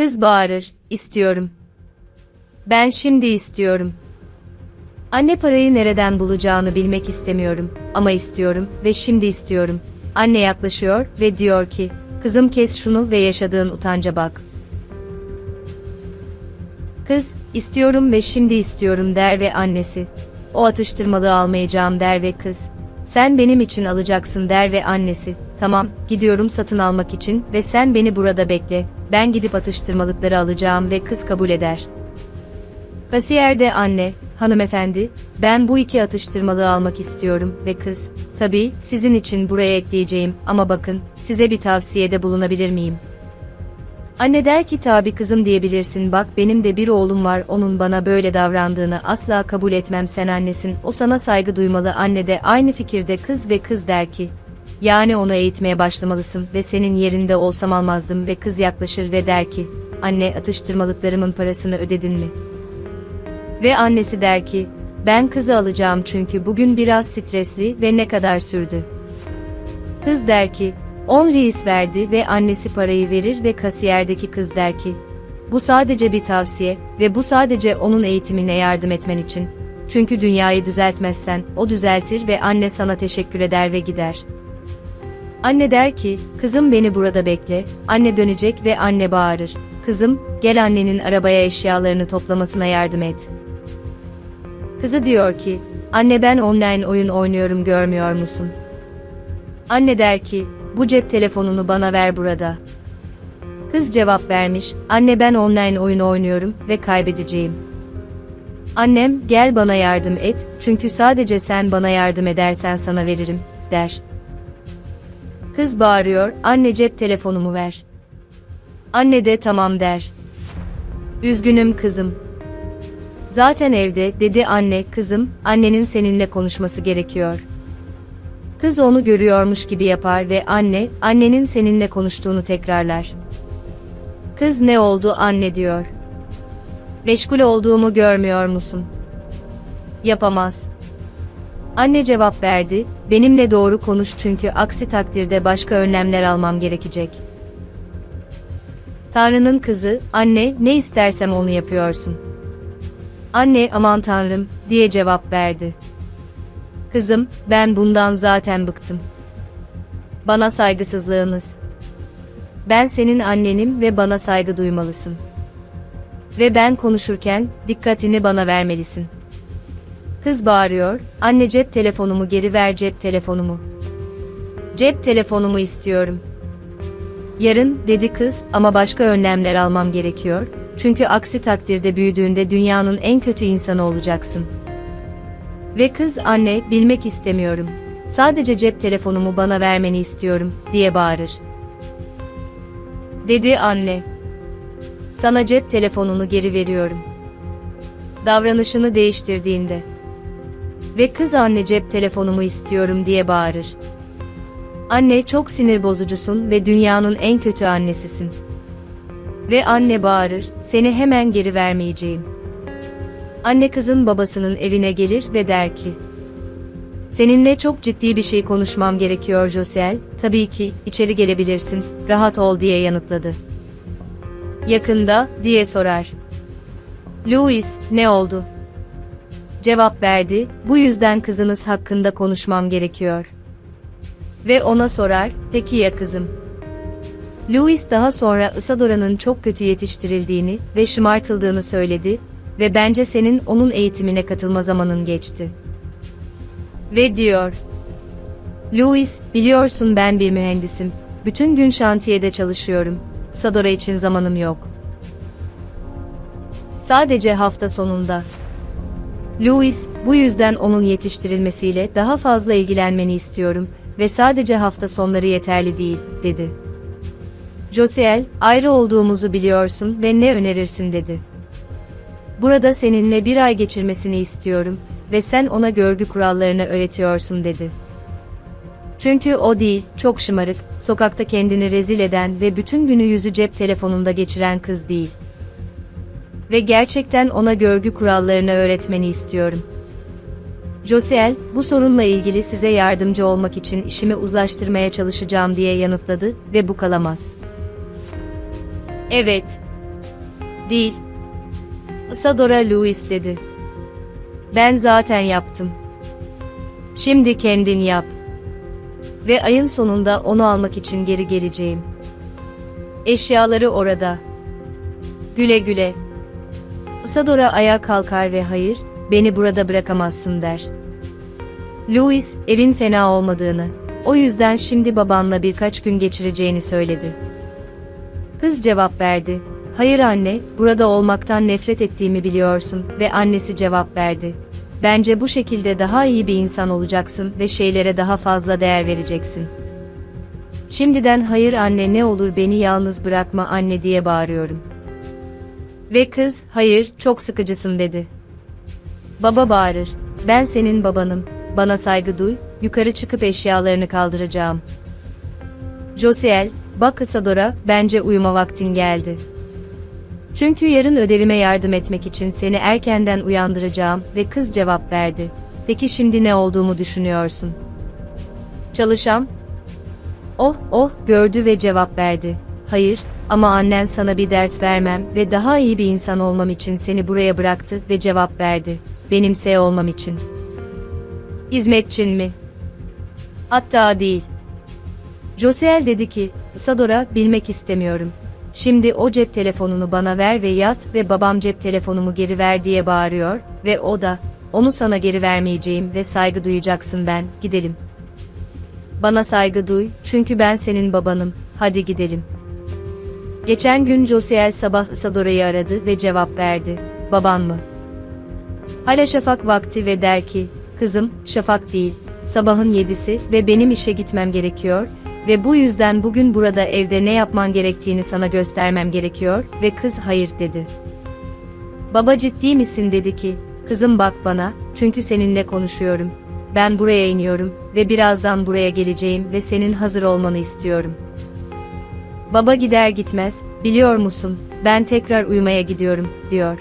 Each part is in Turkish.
Kız bağırır, istiyorum. Ben şimdi istiyorum. Anne parayı nereden bulacağını bilmek istemiyorum ama istiyorum ve şimdi istiyorum. Anne yaklaşıyor ve diyor ki, kızım kes şunu ve yaşadığın utanca bak. Kız, istiyorum ve şimdi istiyorum der ve annesi. O atıştırmalığı almayacağım der ve kız. Sen benim için alacaksın der ve annesi. Tamam, gidiyorum satın almak için ve sen beni burada bekle. Ben gidip atıştırmalıkları alacağım ve kız kabul eder. Kasiyer de anne, hanımefendi, ben bu iki atıştırmalığı almak istiyorum ve kız, tabii, sizin için buraya ekleyeceğim ama bakın, size bir tavsiyede bulunabilir miyim? Anne der ki tabi kızım diyebilirsin bak benim de bir oğlum var onun bana böyle davrandığını asla kabul etmem sen annesin o sana saygı duymalı anne de aynı fikirde kız ve kız der ki yani onu eğitmeye başlamalısın ve senin yerinde olsam almazdım ve kız yaklaşır ve der ki anne atıştırmalıklarımın parasını ödedin mi? Ve annesi der ki ben kızı alacağım çünkü bugün biraz stresli ve ne kadar sürdü. Kız der ki, 10 reis verdi ve annesi parayı verir ve kasiyerdeki kız der ki, bu sadece bir tavsiye ve bu sadece onun eğitimine yardım etmen için. Çünkü dünyayı düzeltmezsen o düzeltir ve anne sana teşekkür eder ve gider. Anne der ki, kızım beni burada bekle, anne dönecek ve anne bağırır. Kızım, gel annenin arabaya eşyalarını toplamasına yardım et. Kızı diyor ki, anne ben online oyun oynuyorum görmüyor musun? Anne der ki, bu cep telefonunu bana ver burada. Kız cevap vermiş, anne ben online oyun oynuyorum ve kaybedeceğim. Annem, gel bana yardım et, çünkü sadece sen bana yardım edersen sana veririm, der. Kız bağırıyor, anne cep telefonumu ver. Anne de tamam der. Üzgünüm kızım. Zaten evde, dedi anne, kızım, annenin seninle konuşması gerekiyor. Kız onu görüyormuş gibi yapar ve anne, annenin seninle konuştuğunu tekrarlar. Kız ne oldu anne diyor. Meşgul olduğumu görmüyor musun? Yapamaz. Anne cevap verdi, benimle doğru konuş çünkü aksi takdirde başka önlemler almam gerekecek. Tanrı'nın kızı, anne, ne istersem onu yapıyorsun. Anne, aman tanrım, diye cevap verdi. Kızım, ben bundan zaten bıktım. Bana saygısızlığınız. Ben senin annenim ve bana saygı duymalısın. Ve ben konuşurken dikkatini bana vermelisin. Kız bağırıyor, anne cep telefonumu geri ver cep telefonumu. Cep telefonumu istiyorum. Yarın, dedi kız, ama başka önlemler almam gerekiyor, çünkü aksi takdirde büyüdüğünde dünyanın en kötü insanı olacaksın. Ve kız anne, bilmek istemiyorum. Sadece cep telefonumu bana vermeni istiyorum, diye bağırır. Dedi anne. Sana cep telefonunu geri veriyorum. Davranışını değiştirdiğinde. Ve kız anne cep telefonumu istiyorum diye bağırır. Anne çok sinir bozucusun ve dünyanın en kötü annesisin. Ve anne bağırır, seni hemen geri vermeyeceğim. Anne kızın babasının evine gelir ve der ki, Seninle çok ciddi bir şey konuşmam gerekiyor Josel, tabii ki, içeri gelebilirsin, rahat ol diye yanıtladı. Yakında, diye sorar. Louis, ne oldu? Cevap verdi, bu yüzden kızınız hakkında konuşmam gerekiyor. Ve ona sorar, peki ya kızım? Louis daha sonra Isadora'nın çok kötü yetiştirildiğini ve şımartıldığını söyledi ve bence senin onun eğitimine katılma zamanın geçti. Ve diyor, Louis, biliyorsun ben bir mühendisim. Bütün gün şantiyede çalışıyorum. Sadora için zamanım yok. Sadece hafta sonunda. Louis, bu yüzden onun yetiştirilmesiyle daha fazla ilgilenmeni istiyorum ve sadece hafta sonları yeterli değil, dedi. Josiel, ayrı olduğumuzu biliyorsun ve ne önerirsin dedi. Burada seninle bir ay geçirmesini istiyorum ve sen ona görgü kurallarını öğretiyorsun dedi. Çünkü o değil, çok şımarık, sokakta kendini rezil eden ve bütün günü yüzü cep telefonunda geçiren kız değil. Ve gerçekten ona görgü kurallarını öğretmeni istiyorum. Josiel, bu sorunla ilgili size yardımcı olmak için işimi uzlaştırmaya çalışacağım diye yanıtladı ve bu kalamaz. Evet. Değil. Isadora Louis dedi. Ben zaten yaptım. Şimdi kendin yap. Ve ayın sonunda onu almak için geri geleceğim. Eşyaları orada. Güle güle. Isadora ayağa kalkar ve hayır, beni burada bırakamazsın der. Louis, evin fena olmadığını, o yüzden şimdi babanla birkaç gün geçireceğini söyledi. Kız cevap verdi. Hayır anne, burada olmaktan nefret ettiğimi biliyorsun ve annesi cevap verdi. Bence bu şekilde daha iyi bir insan olacaksın ve şeylere daha fazla değer vereceksin. Şimdiden hayır anne ne olur beni yalnız bırakma anne diye bağırıyorum. Ve kız, hayır, çok sıkıcısın dedi. Baba bağırır. Ben senin babanım, bana saygı duy, yukarı çıkıp eşyalarını kaldıracağım. Josiel, bak Isadora, bence uyuma vaktin geldi. Çünkü yarın ödevime yardım etmek için seni erkenden uyandıracağım ve kız cevap verdi. Peki şimdi ne olduğumu düşünüyorsun? Çalışam? Oh, oh, gördü ve cevap verdi. Hayır, ama annen sana bir ders vermem ve daha iyi bir insan olmam için seni buraya bıraktı ve cevap verdi. Benimse olmam için. Hizmetçin mi? Hatta değil. Josiel dedi ki, Sadora, bilmek istemiyorum. Şimdi o cep telefonunu bana ver ve yat ve babam cep telefonumu geri ver diye bağırıyor ve o da, onu sana geri vermeyeceğim ve saygı duyacaksın ben, gidelim. Bana saygı duy, çünkü ben senin babanım, hadi gidelim. Geçen gün Josiel sabah Isadora'yı aradı ve cevap verdi, baban mı? Hala şafak vakti ve der ki, kızım, şafak değil, sabahın yedisi ve benim işe gitmem gerekiyor ve bu yüzden bugün burada evde ne yapman gerektiğini sana göstermem gerekiyor ve kız hayır dedi. Baba ciddi misin dedi ki, kızım bak bana, çünkü seninle konuşuyorum. Ben buraya iniyorum ve birazdan buraya geleceğim ve senin hazır olmanı istiyorum. Baba gider gitmez, biliyor musun, ben tekrar uyumaya gidiyorum, diyor.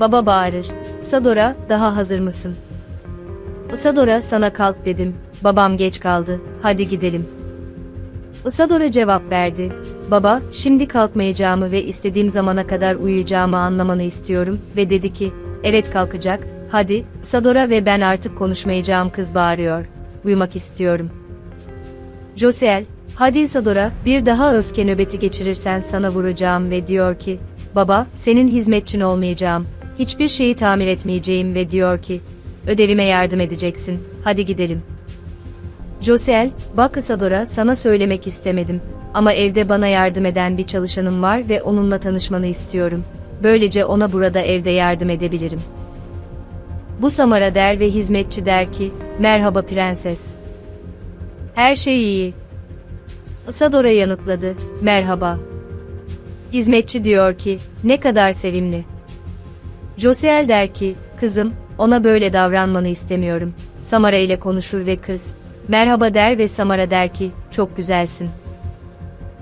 Baba bağırır, Sadora, daha hazır mısın? Isadora sana kalk dedim, babam geç kaldı, hadi gidelim. Isadora cevap verdi, baba, şimdi kalkmayacağımı ve istediğim zamana kadar uyuyacağımı anlamanı istiyorum ve dedi ki, evet kalkacak, hadi, Isadora ve ben artık konuşmayacağım kız bağırıyor, uyumak istiyorum. Josiel, hadi Isadora, bir daha öfke nöbeti geçirirsen sana vuracağım ve diyor ki, baba, senin hizmetçin olmayacağım, hiçbir şeyi tamir etmeyeceğim ve diyor ki, ödevime yardım edeceksin, hadi gidelim. Josiel, bak Isadora, sana söylemek istemedim. Ama evde bana yardım eden bir çalışanım var ve onunla tanışmanı istiyorum. Böylece ona burada evde yardım edebilirim. Bu Samara der ve hizmetçi der ki, merhaba prenses. Her şey iyi. Isadora yanıtladı, merhaba. Hizmetçi diyor ki, ne kadar sevimli. Josiel der ki, kızım, ona böyle davranmanı istemiyorum. Samara ile konuşur ve kız, merhaba der ve Samara der ki, çok güzelsin.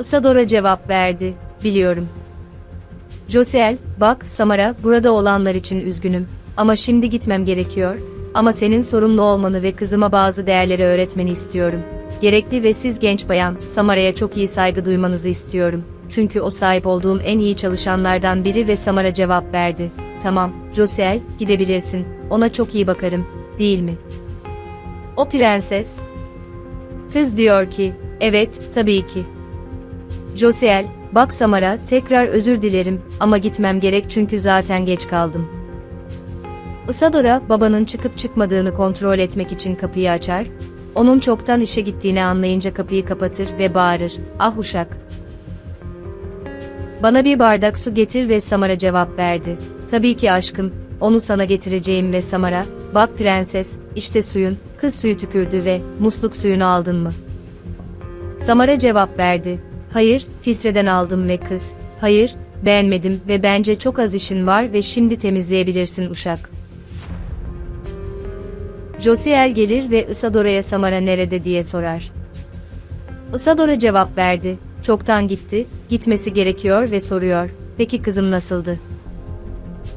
Isadora cevap verdi, biliyorum. Josiel, bak Samara, burada olanlar için üzgünüm. Ama şimdi gitmem gerekiyor. Ama senin sorumlu olmanı ve kızıma bazı değerleri öğretmeni istiyorum. Gerekli ve siz genç bayan, Samara'ya çok iyi saygı duymanızı istiyorum. Çünkü o sahip olduğum en iyi çalışanlardan biri ve Samara cevap verdi. Tamam, Josiel, gidebilirsin. Ona çok iyi bakarım, değil mi? O prenses. Kız diyor ki, evet, tabii ki. Josiel, bak Samara, tekrar özür dilerim ama gitmem gerek çünkü zaten geç kaldım. Isadora, babanın çıkıp çıkmadığını kontrol etmek için kapıyı açar, onun çoktan işe gittiğini anlayınca kapıyı kapatır ve bağırır, ah uşak. Bana bir bardak su getir ve Samara cevap verdi. Tabii ki aşkım, onu sana getireceğim ve Samara, bak prenses, işte suyun, kız suyu tükürdü ve, musluk suyunu aldın mı? Samara cevap verdi. Hayır, filtreden aldım ve kız, hayır, beğenmedim ve bence çok az işin var ve şimdi temizleyebilirsin uşak. Josiel gelir ve Isadora'ya Samara nerede diye sorar. Isadora cevap verdi. Çoktan gitti, gitmesi gerekiyor ve soruyor. Peki kızım nasıldı?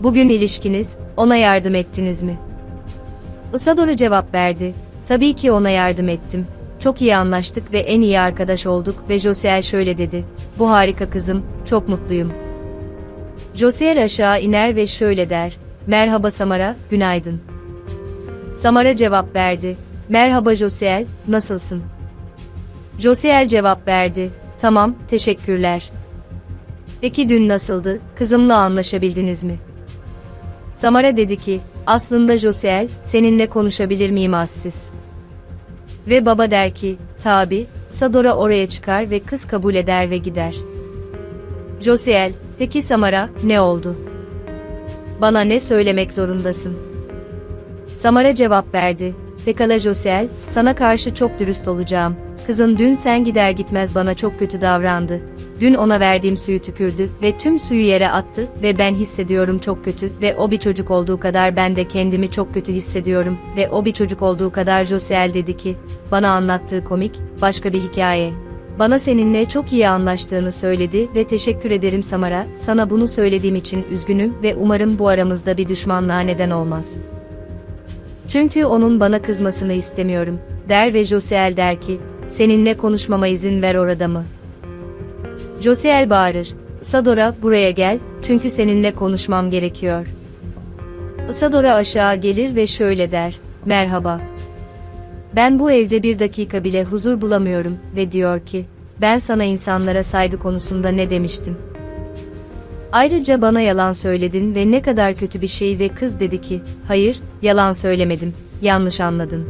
Bugün ilişkiniz, ona yardım ettiniz mi? Isadora cevap verdi. Tabii ki ona yardım ettim. Çok iyi anlaştık ve en iyi arkadaş olduk ve Josiel şöyle dedi. Bu harika kızım, çok mutluyum. Josiel aşağı iner ve şöyle der. Merhaba Samara, günaydın. Samara cevap verdi. Merhaba Josiel, nasılsın? Josiel cevap verdi. Tamam, teşekkürler. Peki dün nasıldı, kızımla anlaşabildiniz mi? Samara dedi ki, aslında Josiel, seninle konuşabilir miyim Assis? Ve baba der ki, tabi, Sadora oraya çıkar ve kız kabul eder ve gider. Josiel, peki Samara, ne oldu? Bana ne söylemek zorundasın? Samara cevap verdi. Pekala Josiel, sana karşı çok dürüst olacağım. Kızın dün sen gider gitmez bana çok kötü davrandı. Dün ona verdiğim suyu tükürdü ve tüm suyu yere attı ve ben hissediyorum çok kötü ve o bir çocuk olduğu kadar ben de kendimi çok kötü hissediyorum ve o bir çocuk olduğu kadar Josiel dedi ki, bana anlattığı komik, başka bir hikaye. Bana seninle çok iyi anlaştığını söyledi ve teşekkür ederim Samara, sana bunu söylediğim için üzgünüm ve umarım bu aramızda bir düşmanlığa neden olmaz. Çünkü onun bana kızmasını istemiyorum, der ve Josiel der ki, seninle konuşmama izin ver orada mı? Josiel bağırır, Isadora buraya gel, çünkü seninle konuşmam gerekiyor. Isadora aşağı gelir ve şöyle der, merhaba. Ben bu evde bir dakika bile huzur bulamıyorum ve diyor ki, ben sana insanlara saygı konusunda ne demiştim? Ayrıca bana yalan söyledin ve ne kadar kötü bir şey ve kız dedi ki, hayır, yalan söylemedim, yanlış anladın.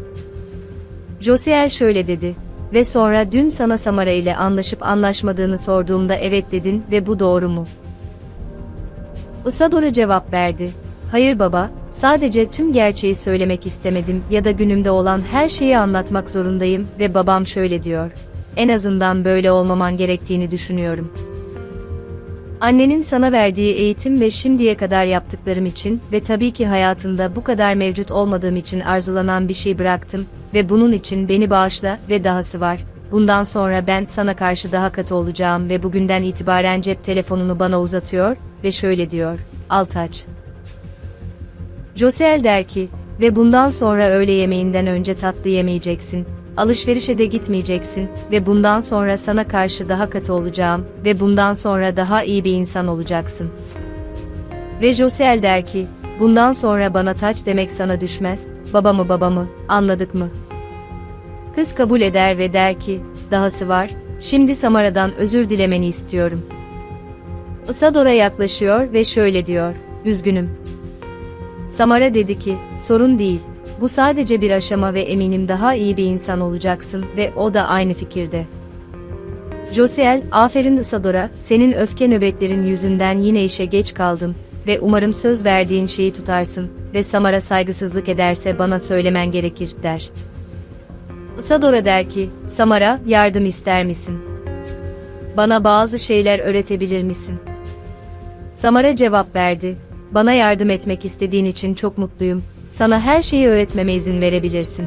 Josiel şöyle dedi, ve sonra dün sana Samara ile anlaşıp anlaşmadığını sorduğumda evet dedin ve bu doğru mu? Isadora cevap verdi, hayır baba, sadece tüm gerçeği söylemek istemedim ya da günümde olan her şeyi anlatmak zorundayım ve babam şöyle diyor, en azından böyle olmaman gerektiğini düşünüyorum.'' Annenin sana verdiği eğitim ve şimdiye kadar yaptıklarım için ve tabii ki hayatında bu kadar mevcut olmadığım için arzulanan bir şey bıraktım ve bunun için beni bağışla ve dahası var. Bundan sonra ben sana karşı daha katı olacağım ve bugünden itibaren cep telefonunu bana uzatıyor ve şöyle diyor. Altaç. Josel der ki, ve bundan sonra öğle yemeğinden önce tatlı yemeyeceksin. Alışverişe de gitmeyeceksin ve bundan sonra sana karşı daha katı olacağım ve bundan sonra daha iyi bir insan olacaksın. Ve Josel der ki, bundan sonra bana taç demek sana düşmez, babamı babamı, anladık mı? Kız kabul eder ve der ki, dahası var, şimdi Samara'dan özür dilemeni istiyorum. Isadora yaklaşıyor ve şöyle diyor, üzgünüm. Samara dedi ki, sorun değil, bu sadece bir aşama ve eminim daha iyi bir insan olacaksın ve o da aynı fikirde. Josiel, aferin Isadora, senin öfke nöbetlerin yüzünden yine işe geç kaldım ve umarım söz verdiğin şeyi tutarsın ve Samara saygısızlık ederse bana söylemen gerekir, der. Isadora der ki, Samara, yardım ister misin? Bana bazı şeyler öğretebilir misin? Samara cevap verdi, bana yardım etmek istediğin için çok mutluyum sana her şeyi öğretmeme izin verebilirsin.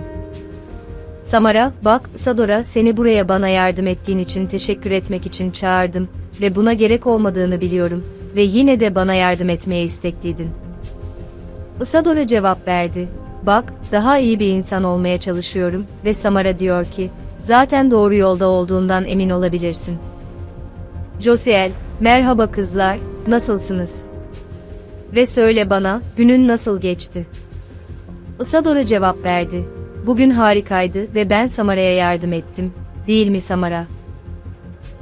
Samara, bak, Sadora seni buraya bana yardım ettiğin için teşekkür etmek için çağırdım ve buna gerek olmadığını biliyorum ve yine de bana yardım etmeye istekliydin. Isadora cevap verdi. Bak, daha iyi bir insan olmaya çalışıyorum ve Samara diyor ki, zaten doğru yolda olduğundan emin olabilirsin. Josiel, merhaba kızlar, nasılsınız? Ve söyle bana, günün nasıl geçti? Isadora cevap verdi. Bugün harikaydı ve ben Samara'ya yardım ettim. Değil mi Samara?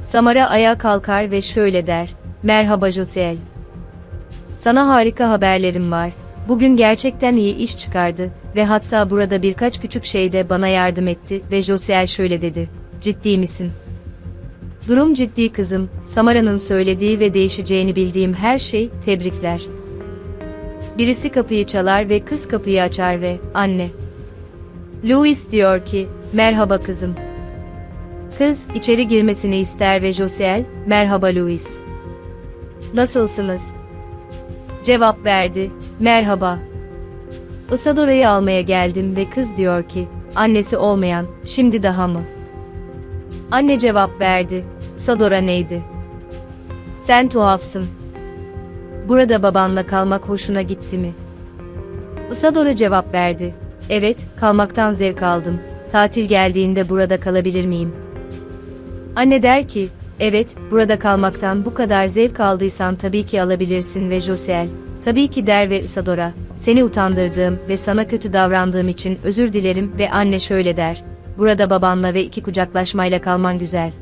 Samara ayağa kalkar ve şöyle der. Merhaba Josiel. Sana harika haberlerim var. Bugün gerçekten iyi iş çıkardı ve hatta burada birkaç küçük şeyde bana yardım etti ve Josiel şöyle dedi. Ciddi misin? Durum ciddi kızım. Samara'nın söylediği ve değişeceğini bildiğim her şey, tebrikler. Birisi kapıyı çalar ve kız kapıyı açar ve anne. Louis diyor ki, merhaba kızım. Kız içeri girmesini ister ve Josiel, merhaba Louis. Nasılsınız? Cevap verdi, merhaba. Isadora'yı almaya geldim ve kız diyor ki, annesi olmayan, şimdi daha mı? Anne cevap verdi, Sadora neydi? Sen tuhafsın. Burada babanla kalmak hoşuna gitti mi? Isadora cevap verdi. Evet, kalmaktan zevk aldım. Tatil geldiğinde burada kalabilir miyim? Anne der ki, Evet, burada kalmaktan bu kadar zevk aldıysan tabii ki alabilirsin ve Josiel. Tabii ki der ve Isadora. Seni utandırdığım ve sana kötü davrandığım için özür dilerim ve anne şöyle der. Burada babanla ve iki kucaklaşmayla kalman güzel.